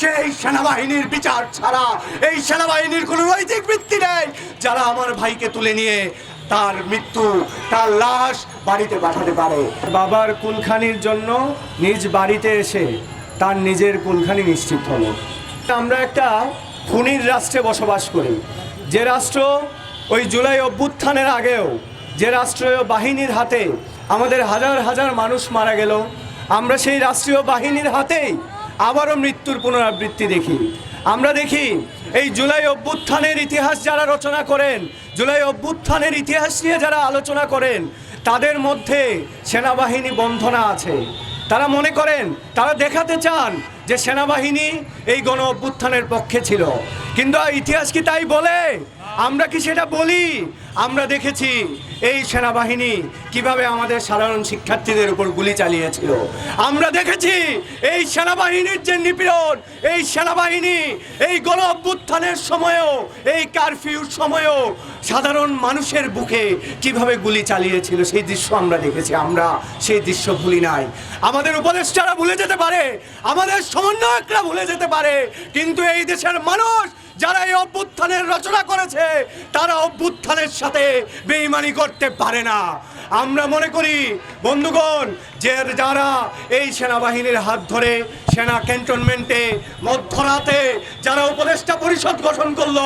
সেই সেনাবাহিনীর বিচার ছাড়া এই সেনাবাহিনীর কোনো নৈতিক ভিত্তি নেই। যারা আমার ভাইকে তুলে নিয়ে তার মৃত্যু, তার লাশ বাড়িতে পাঠাতে পারে। বাবার কুলখানির জন্য নিজ বাড়িতে এসে তার নিজের কুলখানি নিশ্চিত হলো। আমরা একটা খুনির রাষ্ট্রে বসবাস করি। যে রাষ্ট্র ওই জুলাই অভ্যুত্থানের আগেও, যে রাষ্ট্রীয় বাহিনীর হাতে আমাদের হাজার হাজার মানুষ মারা গেল, আমরা সেই রাষ্ট্রীয় বাহিনীর হাতেই আবারও মৃত্যুর পুনরাবৃত্তি দেখি। আমরা দেখি, এই জুলাই অভ্যুত্থানের ইতিহাস যারা রচনা করেন, জুলাই অভ্যুত্থানের ইতিহাস নিয়ে যারা আলোচনা করেন, তাদের মধ্যে সেনাবাহিনী বন্ধনা আছে। তারা মনে করেন, তারা দেখাতে চান যে সেনাবাহিনী এই গণ অভ্যুত্থানের পক্ষে ছিল। কিন্তু ইতিহাস কি তাই বলে? আমরা কি সেটা বলি? আমরা দেখেছি এই সেনাবাহিনী কীভাবে আমাদের সাধারণ শিক্ষার্থীদের উপর গুলি চালিয়েছিল। আমরা দেখেছি এই সেনাবাহিনীর যে নিপীড়ন, এই সেনাবাহিনী এই গণ অভ্যুত্থানের সময়ও, এই কারফিউর সময়ও সাধারণ মানুষের বুকে কীভাবে গুলি চালিয়েছিল সেই দৃশ্য আমরা দেখেছি। আমরা সেই দৃশ্য ভুলি নাই। আমাদের উপদেষ্টারা ভুলে যেতে পারে, আমাদের সমন্বয়করা ভুলে যেতে পারে, কিন্তু এই দেশের মানুষ যারা এই অভ্যুত্থানের রচনা করেছে, তারা অভ্যুত্থানের সাথে বেইমানি করতে পারে না। আমরা মনে করি, বন্ধুগণ, যে যারা এই সেনাবাহিনীর হাত ধরে সেনা ক্যান্টনমেন্টে মধ্যরাতে যারা উপদেষ্টা পরিষদ গঠন করল,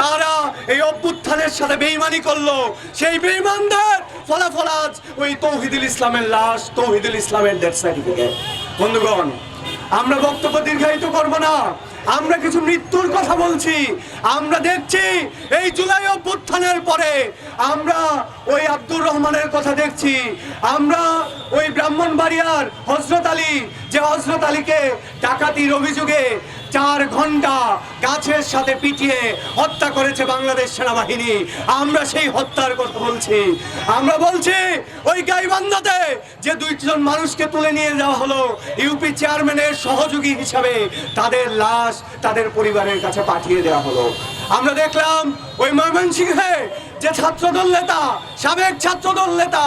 তারা এই অভ্যুত্থানের সাথে বেইমানি করল। সেই বেইমানদের ফলাফল আজ ওই তৌহিদুল ইসলামের লাশ, তৌহিদুল ইসলামের ডেথ সার্টিফিকেট বন্ধুগণ, আমরা বক্তব্য দীর্ঘায়িত করব না। আমরা কিছু মৃত্যুর কথা বলছি। আমরা দেখছি এই জুলাই অভ্যুত্থানের পরে আমরা ওই আব্দুর রহমানের কথা দেখছি। আমরা ওই ব্রাহ্মণবাড়িয়ার হজরত আলী, যে হজরত আলীকে ডাকাতির অভিযোগে চার ঘণ্টা গাছের সাথে পিটিয়ে হত্যা করেছে বাংলাদেশ সেনাবাহিনী। আমরা সেই হত্যার কথা বলছি। আমরা বলছি, ওই গাইবান্ধাতে যে দুইজন মানুষকে তুলে নিয়ে যাওয়া হলো ইউপি চেয়ারম্যানের সহযোগী হিসাবে তাদের লাশ তাদের পরিবারের কাছে পাঠিয়ে দেওয়া হলো। আমরা দেখলাম, ওই ময়মনসিংহে যে ছাত্রদল নেতা, সাবেক ছাত্রদল নেতা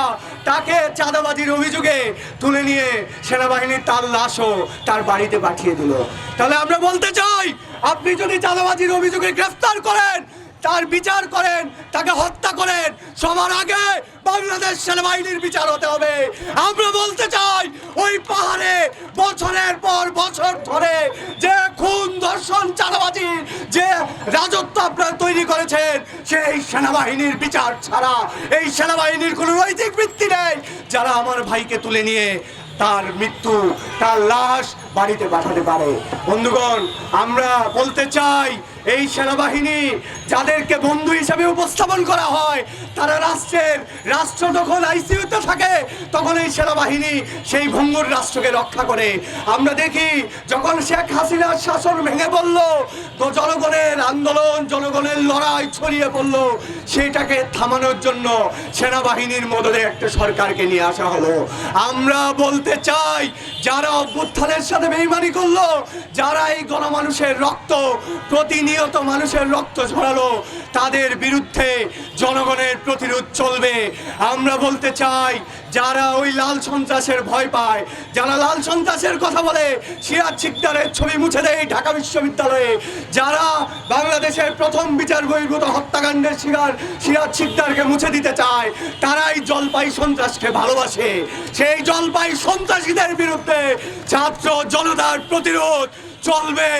তাকে চাঁদাবাজির অভিযোগে তুলে নিয়ে সেনাবাহিনীর তার লাশও তার বাড়িতে পাঠিয়ে দিল। তাহলে আমরা বলতে চাই, আপনি যদি চাঁদাবাজির অভিযোগে গ্রেফতার করেন, তার বিচার করেন, তাকে হত্যা করেন, সবার আগে বাংলাদেশ সেনাবাহিনীর বিচার হতে হবে। আমরা বলতে চাই, ওই পাহাড়ে বছরের পর বছর ধরে যে খুন, ধর্ষণ, চাঁদাবাজি, যে রাজত্ব আপনারা তৈরি করেছেন সেই সেনাবাহিনীর বিচার ছাড়া। এই সেনাবাহিনীর কোনো নৈতিক ভিত্তি নেই। যারা আমার ভাইকে তুলে নিয়ে তার মৃত্যু, তার লাশ বাড়িতে পাঠাতে পারে। বন্ধুগণ, আমরা বলতে চাই এই সেনাবাহিনী যাদেরকে বন্ধু হিসাবে উপস্থাপন করা হয়, তারা রাষ্ট্রের, রাষ্ট্র যখন আইসিইউতে থাকে, তখন এই সেনাবাহিনী সেই ভঙ্গুর রাষ্ট্রকে রক্ষা করে। আমরা দেখি যখন শেখ হাসিনার শাসন ভেঙে পড়ল জনগণের আন্দোলন, জনগণের লড়াই ছড়িয়ে পড়ল। সেটাকে থামানোর জন্য সেনাবাহিনীর মদদে একটা সরকারকে নিয়ে আসা হলো। আমরা বলতে চাই, যারা অভ্যুত্থানের সাথে বেইমানি করল, যারা এই গণমানুষের রক্ত প্রতিনিয়ত মানুষের রক্ত ঝরালো তাদের বিরুদ্ধে জনগণের প্রতিরোধ চলবে। আমরা বলতে চাই যারা ওই লাল সন্ত্রাসের ভয় পায়, যারা লাল সন্ত্রাসের কথা বলে, সিরাজ শিকদারের ছবি মুছে দেয় ঢাকা বিশ্ববিদ্যালয়ে। যারা বাংলাদেশের প্রথম বিচার বহির্ভূত হত্যাকাণ্ডের শিকার সিরাজ শিকদারকে মুছে দিতে চায়, তারাই জলপাই সন্ত্রাসকে ভালোবাসে। সেই জলপাই সন্ত্রাসীদের বিরুদ্ধে ছাত্র জনতার প্রতিরোধ চলবে।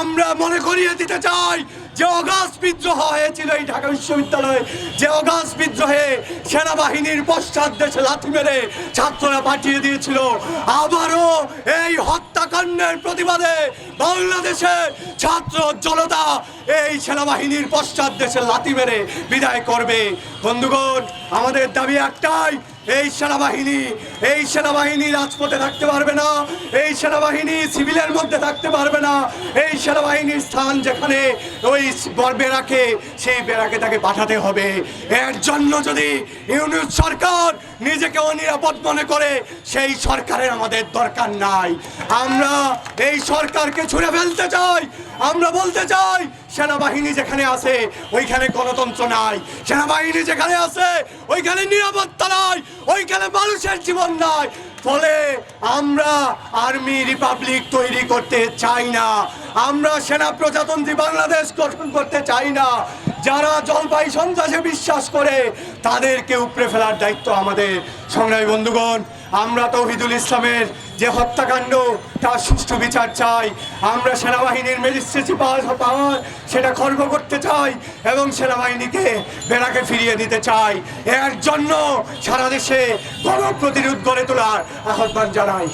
আমরা মনে করিয়ে দিতে চাই যে অগাস বিদ্রোহ হয়েছিল এই ঢাকা বিশ্ববিদ্যালয়ে, যে অগাস বিদ্রোহে সেনাবাহিনীর পশ্চাৎ দেশে লাথি মেরে ছাত্ররা পাঠিয়ে দিয়েছিল, আবারও এই হত্যাকাণ্ডের প্রতিবাদে বাংলাদেশের ছাত্র জনতা এই সেনাবাহিনীর পশ্চাৎ দেশে লাথি মেরে বিদায় করবে। বন্ধুগণ, আমাদের দাবি একটাই এই সেনাবাহিনী এই সেনাবাহিনী রাজপথে থাকতে পারবে না, এই সেনাবাহিনী সিভিলের মধ্যে থাকতে পারবে না, এই সেনাবাহিনীর স্থান যেখানে ওই বেড়াকে, সেই বেড়াকে তাকে পাঠাতে হবে। এর জন্য যদি ইউনিট সরকার নিজেকে অনিরাপদ মনে করে, সেই সরকারের আমাদের দরকার নাই। আমরা এই সরকারকে ছুঁড়ে ফেলতে চাই, আমরা বলতে চাই সেনাবাহিনী যেখানে আছে, ওইখানে গণতন্ত্র নাই। সেনাবাহিনী যেখানে আছে, ওইখানে নিরাপত্তা নাই, ওইখানে মানুষের জীবন নাই। ফলে আমরা আর্মি রিপাবলিক তৈরি করতে চাই না। আমরা সেনা প্রজাতন্ত্রী বাংলাদেশ গঠন করতে চাই না। যারা জলপাই সন্ত্রাসে বিশ্বাস করে, তাদেরকে উপড়ে ফেলার দায়িত্ব আমাদের। সংগ্রামী বন্ধুগণ, আমরা তৌহিদুল ইসলামের যে হত্যাকাণ্ড তার সুষ্ঠু বিচার চাই। আমরা সেনাবাহিনীর ম্যাজিস্ট্রেসি পাওয়ার সেটা খর্ব করতে চাই এবং সেনাবাহিনীকে বেড়াকে ফিরিয়ে দিতে চাই। এর জন্য সারা দেশে গণপ্রতিরোধ গড়ে তোলার আহ্বান জানাই।